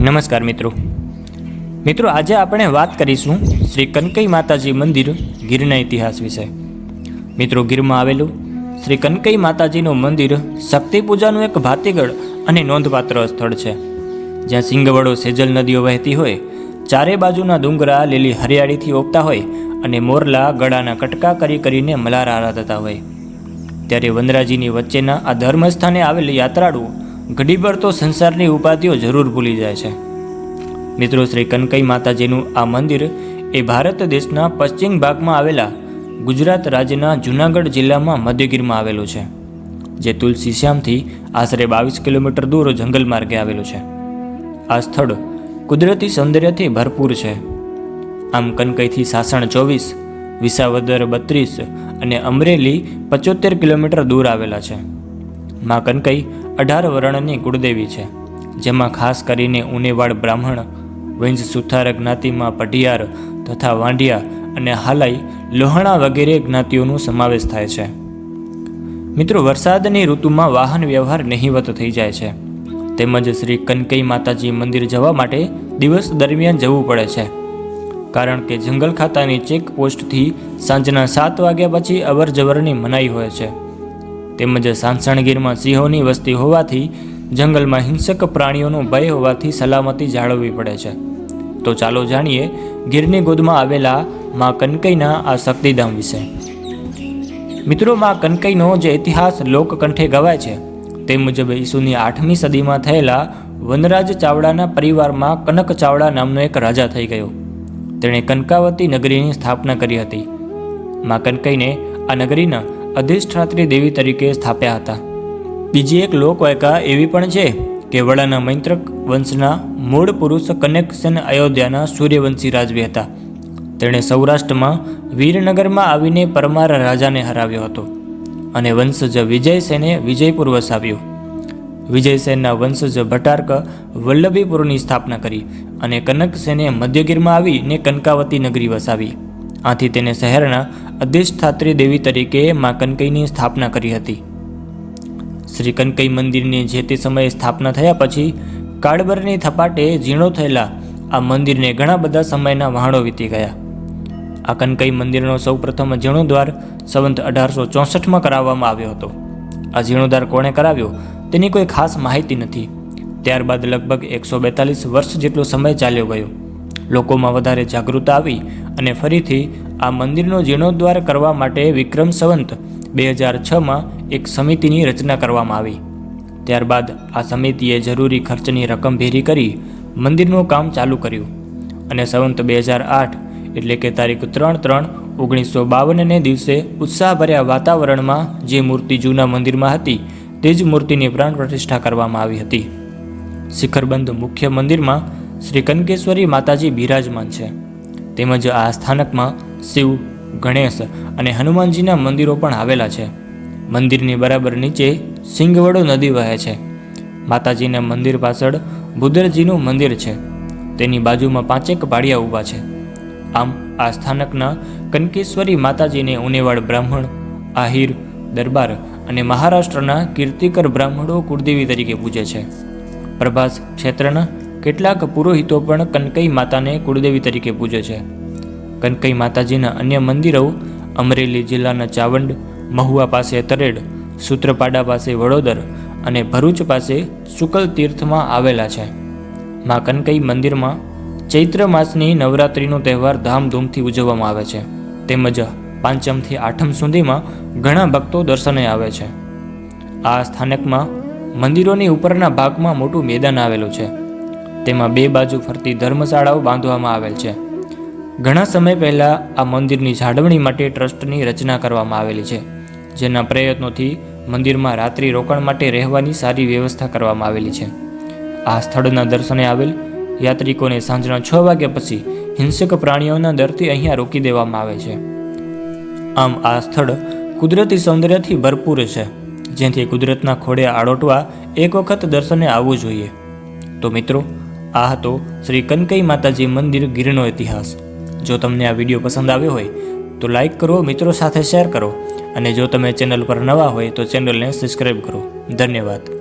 નમસ્કાર મિત્રો. મિત્રો, આજે આપણે વાત કરીશું શ્રી કનકઈ માતાજી મંદિર ગીરના ઇતિહાસ વિશે. મિત્રો, ગીરમાં આવેલું શ્રી કનકઈ માતાજીનું મંદિર શક્તિ પૂજાનું એક ભાતીગળ અને નોંધપાત્ર સ્થળ છે. જ્યાં સિંગવડો સેજલ નદીઓ વહેતી હોય, ચારે બાજુના ડુંગરા લીલી હરિયાળીથી ઓગતા હોય અને મોરલા ગળાના કટકા કરી કરીને મલારા આરાધતા હોય. ત્યારે વનરાજીની વચ્ચેના આ ધર્મસ્થાને આવેલ યાત્રાળુઓ ઘડીભર તો સંસારની ઉપાધિઓ જરૂર ભૂલી જાય છે. મિત્રો, શ્રી કનકઈ માતાજીનું આ મંદિર એ ભારત દેશના પશ્ચિમ ભાગમાં આવેલા ગુજરાત રાજ્યના જૂનાગઢ જિલ્લામાં મધ્યગીરમાં આવેલું છે, જે તુલસી શ્યામથી આશરે બાવીસ કિલોમીટર દૂર જંગલ માર્ગે આવેલું છે. આ સ્થળ કુદરતી સૌંદર્યથી ભરપૂર છે. આમ કનકઈથી સાસણ ચોવીસ, વિસાવદર બત્રીસ અને અમરેલી પચોતેર કિલોમીટર દૂર આવેલા છે. માં કનકઈ અઢાર વર્ણની કુળદેવી છે, જેમાં ખાસ કરીને ઉનેવાડ બ્રાહ્મણ, વંશ સુથાર જ્ઞાતિમાં પઢિયાર તથા વાંઢિયા અને હાલાઈ લોહણા વગેરે જ્ઞાતિઓનો સમાવેશ થાય છે. મિત્રો, વરસાદની ઋતુમાં વાહન વ્યવહાર નહિવત થઈ જાય છે. તેમજ શ્રી કનકઈ માતાજી મંદિર જવા માટે દિવસ દરમિયાન જવું પડે છે. કારણ કે જંગલ ખાતાની ચેક પોસ્ટથી સાંજના સાત વાગ્યા પછી અવર જવરની મનાઈ હોય છે. તેમજ સાંસણગીરમાં સિંહોની વસ્તી હોવાથી જંગલમાં હિંસક પ્રાણીઓનો ભય હોવાથી સલામતી જાળવવી પડે છે. તો ચાલો જાણીએ ગીરની ગોદમાં આવેલા મા કનકઈના આ શક્તિધામ વિશે. મિત્રો, મા કનકઈનો જે ઇતિહાસ લોકકંઠે ગવાય છે, તે મુજબ ઈસુની આઠમી સદીમાં થયેલા વનરાજ ચાવડાના પરિવારમાં કનક ચાવડા નામનો એક રાજા થઈ ગયો. તેણે કનકાવતી નગરીની સ્થાપના કરી હતી. મા કનકઈને આ નગરીના અધિષ્ઠાત્રી દેવી તરીકે સ્થાપ્યા હતા. બીજી એક લોકવાયકા એવી પણ છે કે વડાના મૈત્રક વંશના મૂળ પુરુષ કનેક્શન અયોધ્યાના સૂર્યવંશી રાજવી હતા. તેણે સૌરાષ્ટ્રમાં વીરનગરમાં આવીને પરમાર રાજાને હરાવ્યો હતો અને વંશજ વિજયસેને વિજયપુર વસાવ્યો. વિજયસેનના વંશજ ભટારક વલ્લભીપુરની સ્થાપના કરી અને કનકસેને મધ્યગીરમાં આવીને કનકાવતી નગરી વસાવી. આથી તેને શહેરના અધિષ્ઠાત્રી દેવી તરીકે મા કનકઈની સ્થાપના કરી હતી. શ્રી કનકઈ મંદિરની જે તે સમયે સ્થાપના થયા પછી કાળબરની થપાટે ઝીણો થયેલા આ મંદિરને ઘણા બધા સમયના વહાણો વીતી ગયા. આ કનકઈ મંદિરનો સૌપ્રથમ જીર્ણોદ્વાર સંવંત અઢારસો ચોસઠમાં કરાવવામાં આવ્યો હતો. આ જીર્ણોદ્વાર કોણે કરાવ્યો તેની કોઈ ખાસ માહિતી નથી. ત્યારબાદ લગભગ એકસો બેતાલીસ વર્ષ જેટલો સમય ચાલ્યો ગયો. લોકોમાં વધારે જાગૃતતા આવી અને ફરીથી આ મંદિરનો જીર્ણોદ્ધાર કરવા માટે વિક્રમ સંવંત બે હજાર છમાં એક સમિતિની રચના કરવામાં આવી. ત્યારબાદ આ સમિતિએ જરૂરી ખર્ચની રકમ ભેરી કરી મંદિરનું કામ ચાલુ કર્યું અને સંવંત બે હજાર આઠ એટલે કે તારીખ ત્રણ ત્રણ ઓગણીસો બાવનને દિવસે ઉત્સાહભર્યા વાતાવરણમાં જે મૂર્તિ જૂના મંદિરમાં હતી તે જ મૂર્તિની પ્રાણ પ્રતિષ્ઠા કરવામાં આવી હતી. શિખરબંધ મુખ્ય મંદિરમાં શ્રી કનકેશ્વરી માતાજી બિરાજમાન છે. તેમજ આ સ્થાનકમાં શિવ, ગણેશ અને હનુમાનજીના મંદિરો પણ આવેલા છે. મંદિરની બરાબર નીચે સિંગવડો નદી વહે છે. માતાજીના મંદિર પાછળ બુદ્ધરજીનું મંદિર છે. તેની બાજુમાં પાંચેક પાડિયા ઊભા છે. આમ આ સ્થાનકના કનકેશ્વરી માતાજીને ઉનેવાડ બ્રાહ્મણ, આહિર, દરબાર અને મહારાષ્ટ્રના કીર્તિકર બ્રાહ્મણો કુળદેવી તરીકે પૂજે છે. પ્રભાસ ક્ષેત્રના કેટલાક પુરોહિતો પણ કનકઈ માતાને કુળદેવી તરીકે પૂજે છે. કનકઈ માતાજીના અન્ય મંદિરો અમરેલી જિલ્લાના ચાવંડ, મહુવા પાસે તરેડ, સૂત્રપાડા પાસે વડોદર અને ભરૂચ પાસે શુકલ તીર્થમાં આવેલા છે. મા કનકઈ મંદિરમાં ચૈત્ર માસની નવરાત્રિનો તહેવાર ધામધૂમથી ઉજવવામાં આવે છે. તેમજ પાંચમથી આઠમ સુધીમાં ઘણા ભક્તો દર્શને આવે છે. આ સ્થાનકમાં મંદિરોની ઉપરના ભાગમાં મોટું મેદાન આવેલું છે. તેમાં બે બાજુ ફરતી ધર્મશાળાઓ બાંધવામાં આવેલ છે. ઘણા સમય પહેલાં આ મંદિરની જાળવણી માટે ટ્રસ્ટની રચના કરવામાં આવેલી છે, જેના પ્રયત્નોથી મંદિરમાં રાત્રિ રોકાણ માટે રહેવાની સારી વ્યવસ્થા કરવામાં આવેલી છે. આ સ્થળના દર્શને આવેલ યાત્રિકોને સાંજના છ વાગ્યા પછી હિંસક પ્રાણીઓના દરથી અહીંયા રોકી દેવામાં આવે છે. આમ આ સ્થળ કુદરતી સૌંદર્યથી ભરપૂર છે જેથી કુદરતના ખોડે આડોટવા એક વખત દર્શને આવવું જોઈએ. તો મિત્રો આ હતો શ્રી કનકઈ માતાજી મંદિર ગીરનો ઇતિહાસ. જો તમને આ વીડિયો પસંદ આવ્યો હોય, તો લાઈક કરો, મિત્રો સાથે શેર કરો, અને જો તમે ચેનલ પર નવા હોય, તો ચેનલને સબસ્ક્રાઈબ કરો. ધન્યવાદ.